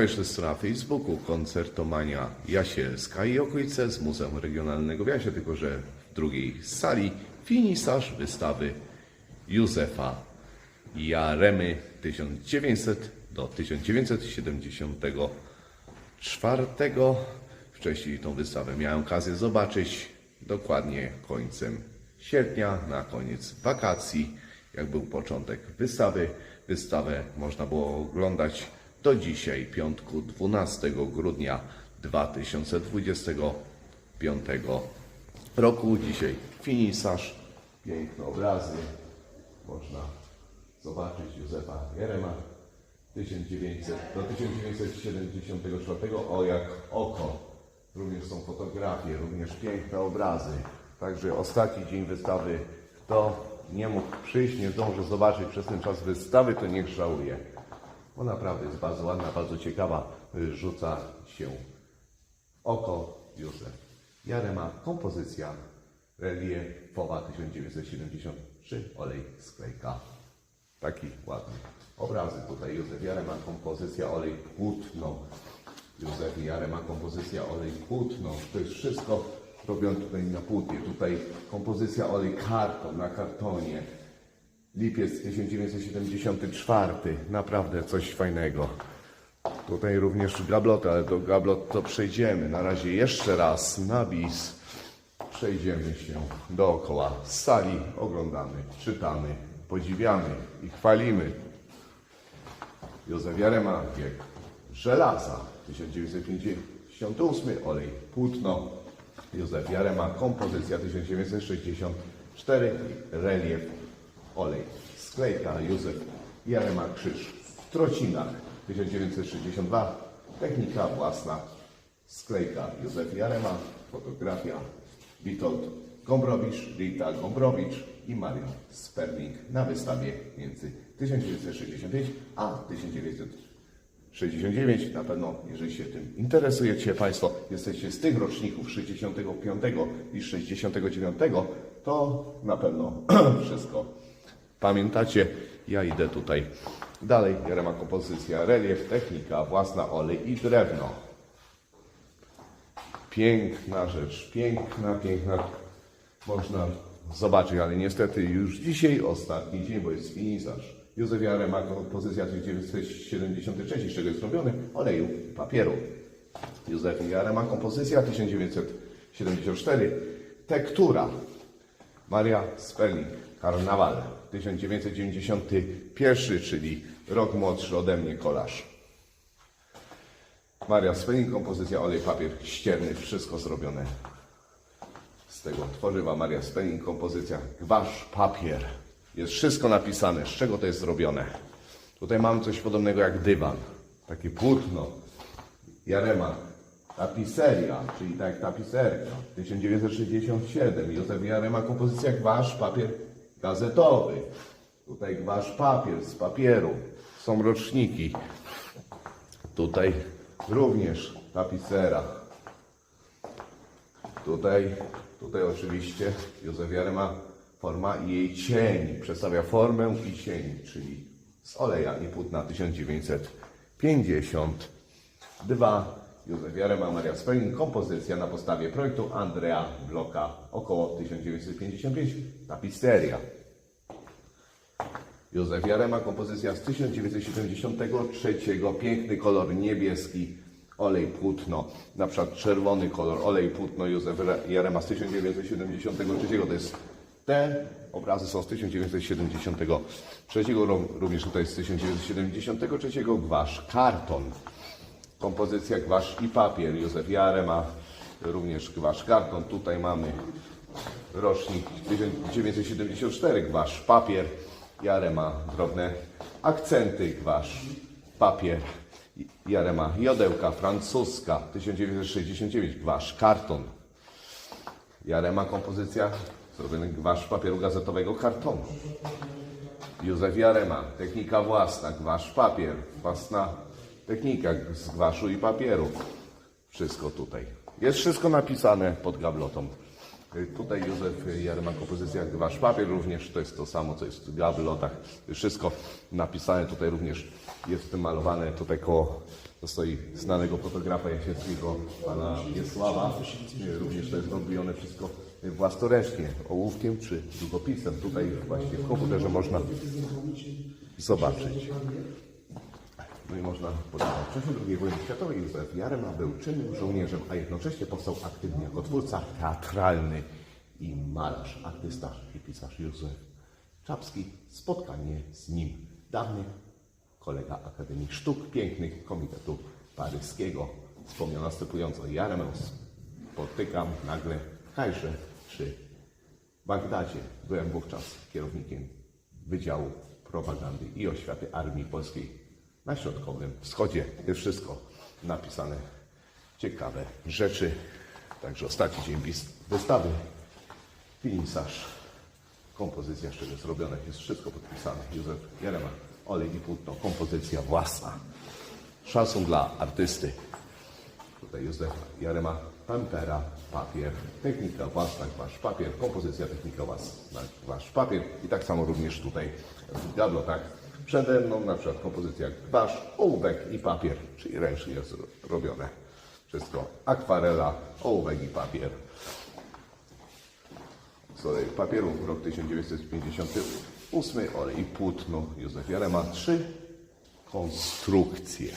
Jeszcze strona Facebooku Koncertomania Jasielska i okolice z Muzeum Regionalnego w Jasie, tylko że w drugiej sali finisaż wystawy Józefa Jaremy 1900 do 1974. Wcześniej tą wystawę miałem okazję zobaczyć dokładnie końcem sierpnia, na koniec wakacji, jak był początek wystawy. Wystawę można było oglądać do dzisiaj, piątku 12 grudnia 2025 roku. Dzisiaj finisaż, piękne obrazy. Można zobaczyć Józefa Jerema 1900 do 1974. O jak oko. Również są fotografie, również piękne obrazy. Także ostatni dzień wystawy. Kto nie mógł przyjść, nie zdąży zobaczyć przez ten czas wystawy, to niech żałuje. Bo naprawdę jest bardzo ładna, bardzo ciekawa. Rzuca się oko Józef Jarema. Kompozycja reliefowa 1973. Olej sklejka. Taki ładny. Obrazy tutaj Józef Jarema, kompozycja olej płótno. Józef Jarema, kompozycja olej płótno. To jest wszystko robione tutaj na płótnie. Tutaj kompozycja olej karton, na kartonie. Lipiec 1974. Naprawdę coś fajnego. Tutaj również gabloty, ale do gablot to przejdziemy. Na razie jeszcze raz na bis. Przejdziemy się dookoła sali, oglądamy, czytamy, podziwiamy i chwalimy. Józef Jarema, wiek żelaza, 1958, olej płótno. Józef Jarema, kompozycja 1964, relief, olej sklejka. Józef Jarema, krzyż w Trocinach, 1962, technika własna, sklejka. Józef Jarema, fotografia, Witold Gombrowicz, Rita Gombrowicz i Marian Sperling na wystawie między 1965 a 1969. Na pewno, jeżeli się tym interesujecie Państwo, jesteście z tych roczników 65 i 69, to na pewno wszystko pamiętacie. Ja idę tutaj dalej. Jarema kompozycja, relief, technika, własna olej i drewno. Piękna rzecz, piękna, piękna. Można zobaczyć, ale niestety już dzisiaj ostatni dzień, bo jest finisaż. Józef Jarema, kompozycja 1973, z czego jest robiony? Oleju papieru. Józef Jarema, kompozycja 1974. Tektura. Maria Sperling, Karnawal, 1991, czyli rok młodszy ode mnie kolarz. Maria Sperling, kompozycja olej, papier ścierny, wszystko zrobione z tego tworzywa. Maria Sperling, kompozycja gwasz, papier. Jest wszystko napisane, z czego to jest zrobione. Tutaj mam coś podobnego jak dywan, takie płótno. Jarema, tapiseria, czyli tak tapiserka, 1967. Józef Jarema, kompozycja gwasz, papier gazetowy. Tutaj gwasz, papier z papieru. Są roczniki. Tutaj również tapisera. Tutaj, tutaj oczywiście Józef Jarema forma i jej cień. Przedstawia formę i cień, czyli z oleja i płótna 1952. Józef Jarema, Maria Spelling, kompozycja na podstawie projektu Andrea Bloka, około 1955, tapisteria. Józef Jarema, kompozycja z 1973, piękny kolor niebieski, olej płótno, na przykład czerwony kolor, olej płótno Józef Jarema z 1973, to jest te obrazy są z 1973, ró- również tutaj z 1973, gwasz, karton, kompozycja gwasz i papier, Józef Jarema, również gwasz, karton, tutaj mamy rocznik 1974, gwasz, papier, Jarema, drobne akcenty, gwasz, papier, Jarema, jodełka francuska, 1969, gwasz, karton, Jarema, kompozycja, zrobiony gwasz papieru gazetowego, kartonu. Józef Jarema, technika własna, gwasz, papier, własna technika z gwaszu i papieru. Wszystko tutaj. Jest wszystko napisane pod gablotą. Y, Tutaj Józef Jarema kompozycja Wasz papier również, to jest to samo, co jest w gablotach. Wszystko napisane tutaj również jest malowane tutaj koło to stoi znanego fotografa jasieckiego, pana Wiesława. Y, Również to jest robione wszystko własnoręcznie, ołówkiem czy długopisem. Tutaj właśnie w komputerze można zobaczyć. Można podać. W czasie II wojny światowej Józef Jarema był czynnym żołnierzem, a jednocześnie powstał aktywnie jako twórca teatralny i malarz, artysta i pisarz Józef Czapski. Spotkanie z nim dawny kolega Akademii Sztuk Pięknych Komitetu Paryskiego. Wspomniał następująco Jaremę spotykam nagle w Kajrze czy Bagdadzie. Byłem wówczas kierownikiem Wydziału Propagandy i Oświaty Armii Polskiej na Środkowym Wschodzie. Jest wszystko napisane. Ciekawe rzeczy. Także ostatni dzień wystawy. Finisarz. Kompozycja, z czego zrobiona. Jest wszystko podpisane. Józef Jarema. Olej i płótno. Kompozycja własna. Szacun dla artysty. Tutaj Józef Jarema, Pampera, papier, technika własna, wasz papier, kompozycja technika własna, wasz papier i tak samo również tutaj w gablotach przede mną na przykład kompozycja wasz, ołówek i papier, czyli ręcznie jest robione. Wszystko akwarela, ołówek i papier. Olej papieru, rok 1958, olej płótno, Józef Jarema, trzy konstrukcje.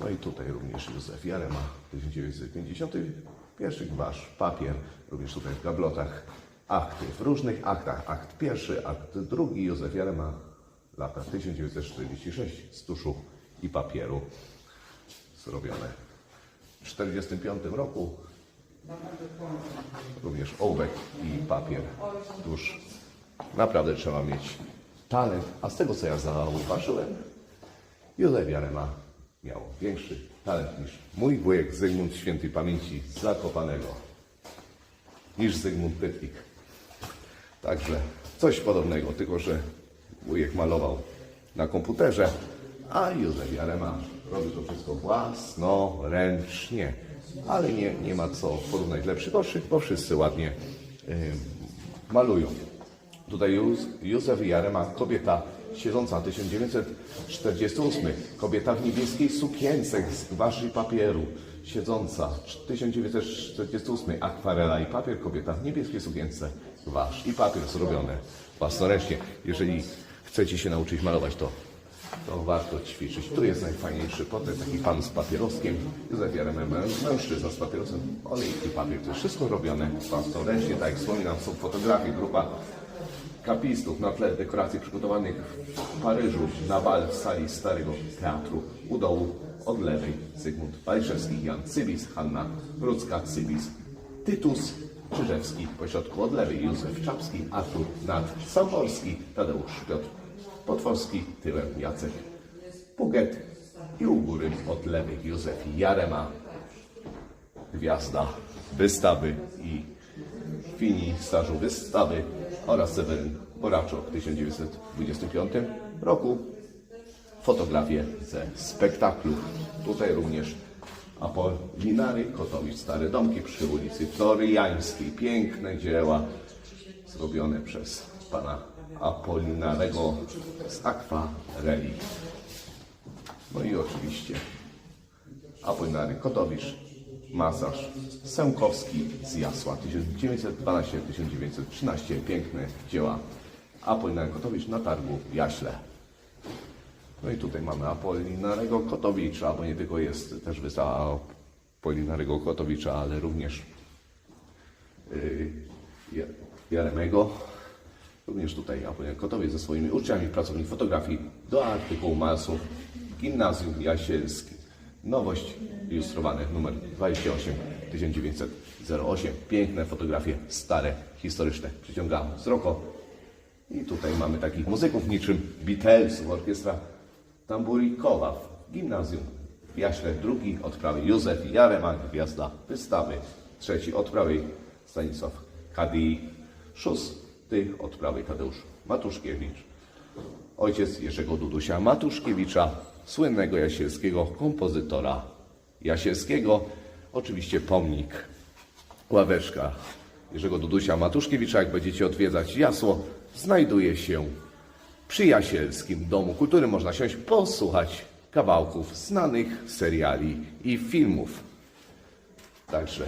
No i tutaj również Józef Jarema, 1951, wasz papier, również tutaj w gablotach, akty w różnych aktach. Akt pierwszy, akt drugi, Józef Jarema, lata 1946, z tuszu i papieru zrobione. W 1945 roku również ołówek i papier, tuż naprawdę trzeba mieć talent, a z tego co ja zauważyłem, Józef Jarema miał większy talent niż mój wujek Zygmunt Świętej Pamięci z Zakopanego, niż Zygmunt Pytlik. Także coś podobnego, tylko że wujek malował na komputerze, a Józef Jarema robił to wszystko własnoręcznie. Ale nie, nie ma co porównać lepszych gorszych, bo wszyscy ładnie malują. Tutaj Józ- Józef Jarema, kobieta siedząca 1948, kobieta w niebieskiej sukience z gwaszy papieru, siedząca 1948, akwarela i papier, kobieta w niebieskiej sukience, gwasz i papier zrobione własnoręcznie. Jeżeli chcecie się nauczyć malować, to to warto ćwiczyć. Tu jest najfajniejszy portret, taki pan z papieroskiem. Józef Jarema, mężczyzna z papierosem, olej i papier. To jest wszystko robione własnoręcznie. Tak jak wspominam, są fotografie, grupa kapistów na tle dekoracji przygotowanych w Paryżu na bal w sali Starego Teatru. U dołu od lewej Zygmunt Waliszewski, Jan Cybis, Hanna Rudzka Cybis, Tytus Czyżewski, pośrodku od lewej Józef Czapski, Artur Nad Samborski, Tadeusz Piotr Potworski, tyłem Jacek Puget i u góry od lewej Józef Jarema, gwiazda wystawy i fini stażu wystawy oraz Seweryn Boraczok w 1925 roku. Fotografie ze spektaklu. Tutaj również Apolinary Kotowicz, Stare Domki przy ulicy Floriańskiej. Piękne dzieła zrobione przez pana Apolinarego z akwareli. No i oczywiście Apolinary Kotowicz, masaż Sękowski z Jasła 1912-1913. Piękne dzieła Apolinary Kotowicz na targu w Jaśle. No i tutaj mamy Apolinarego Kotowicza, bo nie tylko jest też wystawa Apolinarego Kotowicza, ale również yy. Również tutaj Apolinar Kotowiec ze swoimi uczniami pracownik fotografii do artykułu masów Gimnazjum Jasielskie. Nowość ilustrowane numer 28 1908. Piękne fotografie, stare, historyczne. Przyciąga wzrok. I tutaj mamy takich muzyków niczym Beatlesów, orkiestra tamburikowa w gimnazjum. Jaśle drugi od prawej Józef Jarema, gwiazda wystawy. Trzeci od prawej Stanisław Kadi. Szósty od prawej Tadeusz Matuszkiewicz. Ojciec Jerzego Dudusia Matuszkiewicza, słynnego jasielskiego kompozytora jasielskiego. Oczywiście pomnik ławeczka Jerzego Dudusia Matuszkiewicza, jak będziecie odwiedzać Jasło, znajduje się przy Jasielskim Domu Kultury. Można siąść, posłuchać kawałków znanych seriali i filmów. Także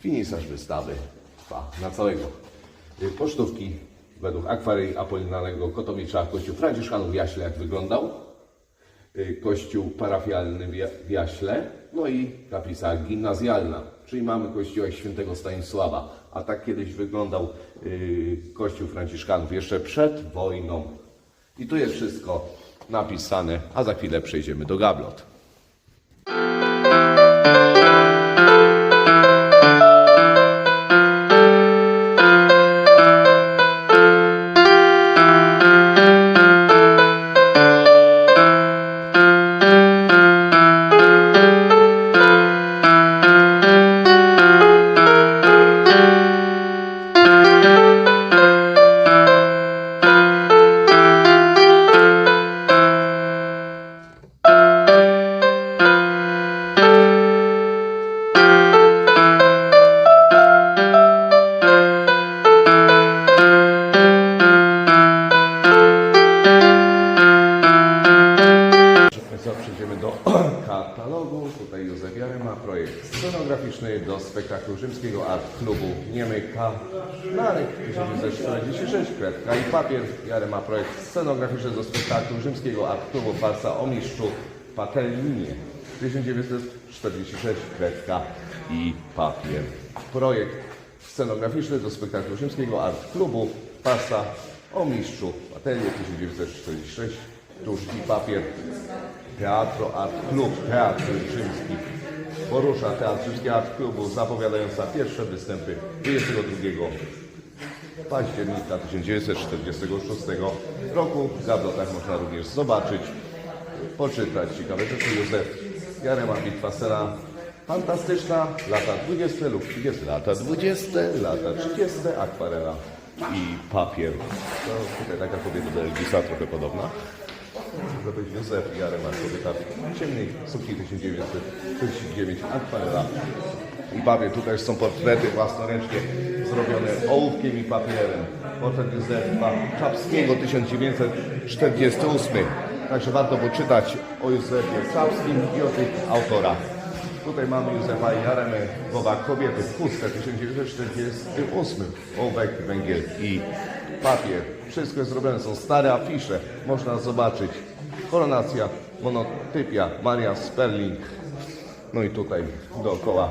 finisarz wystawy trwa na całego. Y, Pocztówki według akwareli Apolinarnego Kotowicza Kościół Franciszkanów w Jaśle jak wyglądał. Y, Kościół parafialny w Ja- w Jaśle, no i kaplica gimnazjalna, czyli mamy kościółek świętego Stanisława. A tak kiedyś wyglądał y, kościół Franciszkanów jeszcze przed wojną. I tu jest wszystko napisane, a za chwilę przejdziemy do gablot. Marek 1946, kredka i papier. Jary ma projekt scenograficzny do spektaklu rzymskiego Klubu Farsa o mistrzu Patellinie. 1946, kredka i papier. Projekt scenograficzny do spektaklu rzymskiego Art Klubu Farsa o mistrzu Patelnie 1946, tusz i papier. Teatro Art Club, Teatr Rzymski. Porusza Teatr Art Klubu, zapowiadająca pierwsze występy 22 października 1946 roku. W gablotach można również zobaczyć, poczytać ciekawe rzeczy. Józef Jarema, Bitwa Sena. Fantastyczna, lata 20 lub 30, lata 20, lata 30, akwarela i papier. To tutaj taka kobieta do Elvisa, trochę podobna. To być Józef Jarema, kobieta w ciemnej sukni 1939, akwarela i papier. Tutaj są portrety własnoręcznie zrobione ołówkiem i papierem. Portret Józefa Czapskiego 1948. Także warto poczytać o Józefie Czapskim i o tych autorach. Tutaj mamy Józefa Jaremy, głowa kobiety, pustkę 1948, ołówek, węgiel i papier. Wszystko jest zrobione, są stare afisze, można zobaczyć. Koronacja, monotypia, Maria Sperling. No i tutaj dookoła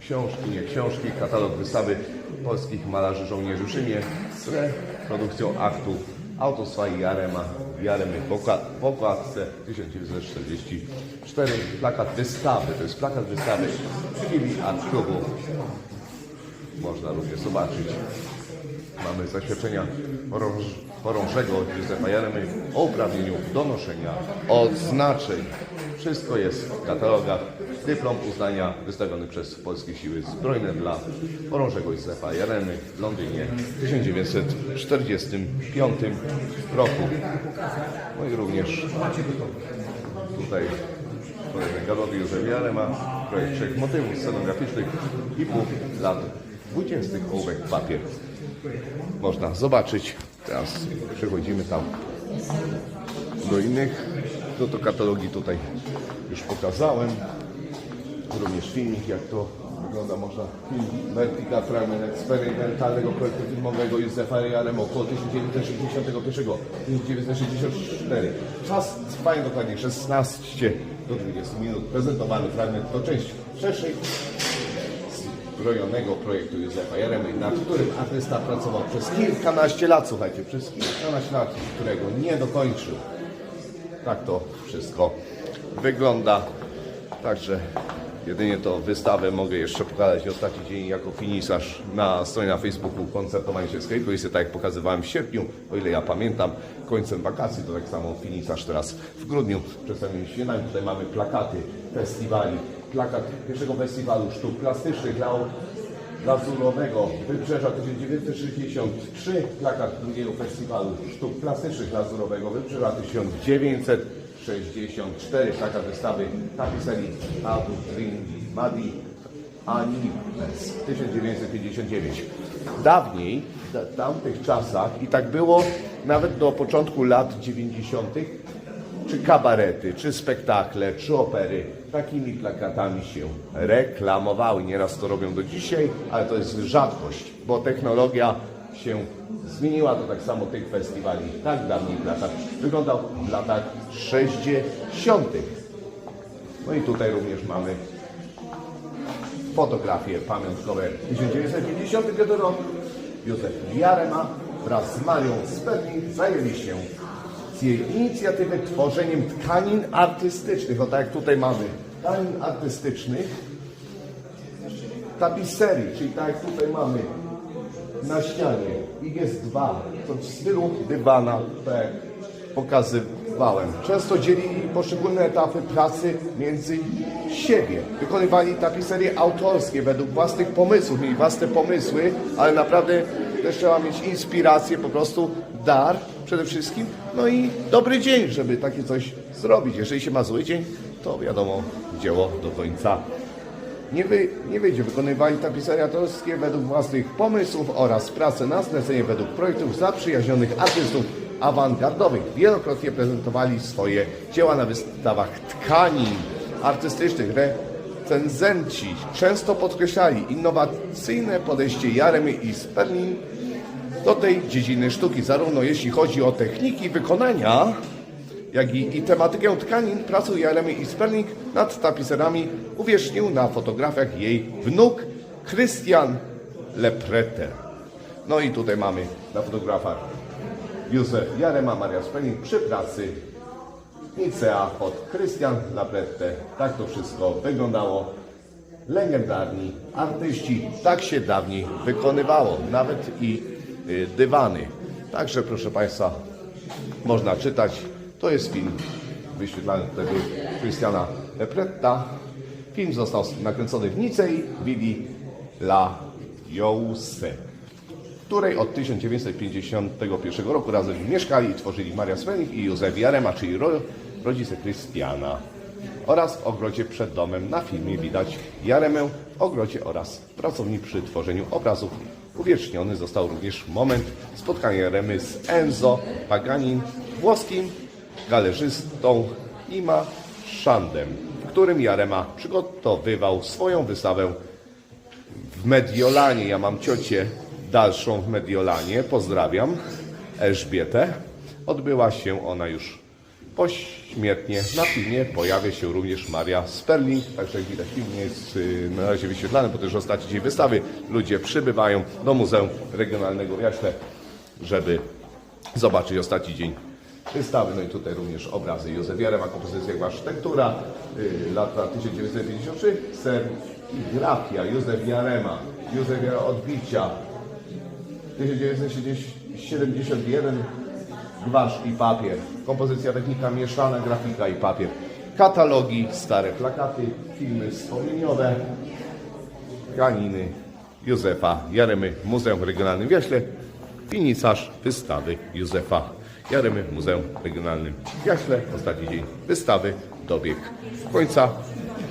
książki, nie książki, katalog wystawy polskich malarzy żołnierzy w Rzymie z reprodukcją aktu autorstwa Jarema, Jaremy w okła- w okładce 1944. Plakat wystawy, to jest plakat wystawy Chwili Art Klubu. Można również zobaczyć. Mamy zaświadczenia chorąż- chorążego Józefa Jaremy o uprawnieniu do noszenia odznaczeń. Wszystko jest w katalogach. Dyplom uznania wystawiony przez Polskie Siły Zbrojne dla chorążego Józefa Jaremy w Londynie w 1945 roku. No i również tutaj kolejny galowy Józef Jarema, projekt trzech motywów scenograficznych i pół lat 20. ołówek papier można zobaczyć. Teraz przechodzimy tam do innych. No to katalogi tutaj już pokazałem. Również filmik, jak to wygląda. Można film Vertical Fragment eksperymentalnego projektu filmowego Józefa Jarem około 1961-1964. Czas trwania dokładnie 16 do 20 minut. Prezentowany fragment to część szerszej zbrojonego projektu Józefa Jaremy, nad którym artysta pracował przez kilkanaście lat, słuchajcie, przez kilkanaście lat, którego nie dokończył. Tak to wszystko wygląda. Także jedynie to wystawę mogę jeszcze pokazać ostatni dzień jako finisarz na stronie na Facebooku koncertowanie się z Kulisy, tak jak pokazywałem w sierpniu, o ile ja pamiętam, końcem wakacji, to tak samo finisarz teraz w grudniu. Przedstawienie śniadania, tutaj mamy plakaty festiwali, plakat pierwszego festiwalu sztuk plastycznych dla Lazurowego Wybrzeża 1963, plakat drugiego festiwalu sztuk plastycznych Lazurowego Wybrzeża 1964, plakat wystawy tapiserii Abu Green Madi Animes 1959. Dawniej, w tamtych czasach, i tak było nawet do początku lat 90., czy kabarety, czy spektakle, czy opery takimi plakatami się reklamowały. Nieraz to robią do dzisiaj, ale to jest rzadkość, bo technologia się zmieniła. To tak samo tych festiwali. Tak w dawnych latach wyglądał w latach 60. No i tutaj również mamy fotografie pamiątkowe 1950 rok. Józef Jarema wraz z Marią Sperling zajęli się jej inicjatywy tworzeniem tkanin artystycznych. O tak jak tutaj mamy tkanin artystycznych, tapiserii, czyli tak jak tutaj mamy na ścianie. Ich jest dwa. To w stylu dywana, tak jak pokazywałem. Często dzielili poszczególne etapy pracy między siebie. Wykonywali tapiserie autorskie według własnych pomysłów, mieli własne pomysły, ale naprawdę też trzeba mieć inspirację, po prostu dar przede wszystkim, no i dobry dzień, żeby takie coś zrobić. Jeżeli się ma zły dzień, to wiadomo, dzieło do końca nie, wy, nie wyjdzie. Wykonywali tapiserie autorskie według własnych pomysłów oraz prace na zlecenie według projektów zaprzyjaźnionych artystów awangardowych. Wielokrotnie prezentowali swoje dzieła na wystawach tkanin artystycznych. Recenzenci często podkreślali innowacyjne podejście Jaremy i Sperling do tej dziedziny sztuki, zarówno jeśli chodzi o techniki wykonania, jak i, i tematykę tkanin pracy Jeremy i Sperling nad tapicerami uwiecznił na fotografiach jej wnuk Christian Lepreter. No i tutaj mamy na fotografach Józef Jarema, Maria Sperling przy pracy Nicea pod Christian Lepreter. Tak to wszystko wyglądało. Legendarni artyści, tak się dawniej wykonywało, nawet i y, dywany. Także proszę Państwa, można czytać. To jest film wyświetlany wtedy Christiana Lepretta. Film został nakręcony w Nicei, Vivi La Jouse, w której od 1951 roku razem mieszkali i tworzyli Maria Swenik i Józef Jarema, czyli ro, rodzice Christiana. Oraz w ogrodzie przed domem na filmie widać Jaremę w ogrodzie oraz w pracowni przy tworzeniu obrazów. Uwieczniony został również moment spotkania Jaremy z Enzo Paganin, włoskim galerzystą Ima Szandem, w którym Jarema przygotowywał swoją wystawę w Mediolanie. Ja mam ciocię dalszą w Mediolanie. Pozdrawiam Elżbietę. Odbyła się ona już pośmiertnie. Na filmie pojawia się również Maria Sperling. Także jak widać, film jest y, na razie wyświetlany, bo też ostatni dzień wystawy. Ludzie przybywają do Muzeum Regionalnego w Jaśle, żeby zobaczyć ostatni dzień wystawy. No i tutaj również obrazy Józef Jarema, kompozycja architektura, y, lata 1953, serigrafia Józef Jarema, Józef Jarema odbicia, 1971, gwasz i papier, kompozycja technika mieszana, grafika i papier, katalogi, stare plakaty, filmy wspomnieniowe, tkaniny Józefa Jaremy Muzeum Regionalnym w Jaśle, finisarz wystawy Józefa Jaremy Muzeum Regionalnym w Jaśle. Ostatni dzień wystawy dobiegł końca.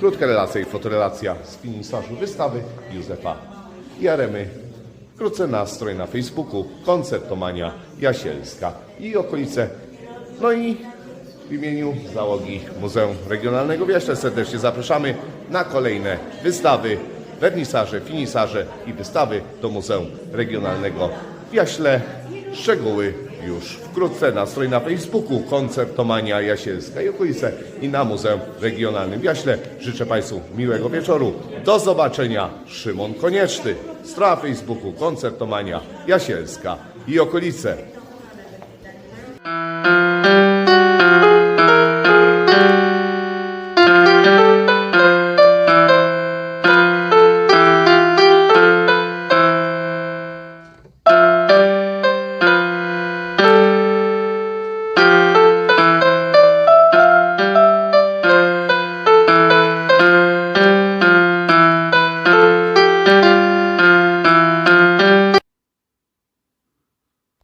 Krótka relacja i fotorelacja z finisarzu wystawy Józefa Jaremy. Wkrótce nastrój na Facebooku Koncertomania Jasielska i okolice. No i w imieniu załogi Muzeum Regionalnego w Jaśle serdecznie zapraszamy na kolejne wystawy, wernisaże, finisarze i wystawy do Muzeum Regionalnego w Jaśle. Szczegóły już wkrótce na stronie na Facebooku Koncertomania Jasielska i okolice i na Muzeum Regionalnym w Jaśle. Życzę Państwu miłego wieczoru. Do zobaczenia. Szymon Konieczny. Strona Facebooku Koncertomania Jasielska i okolice.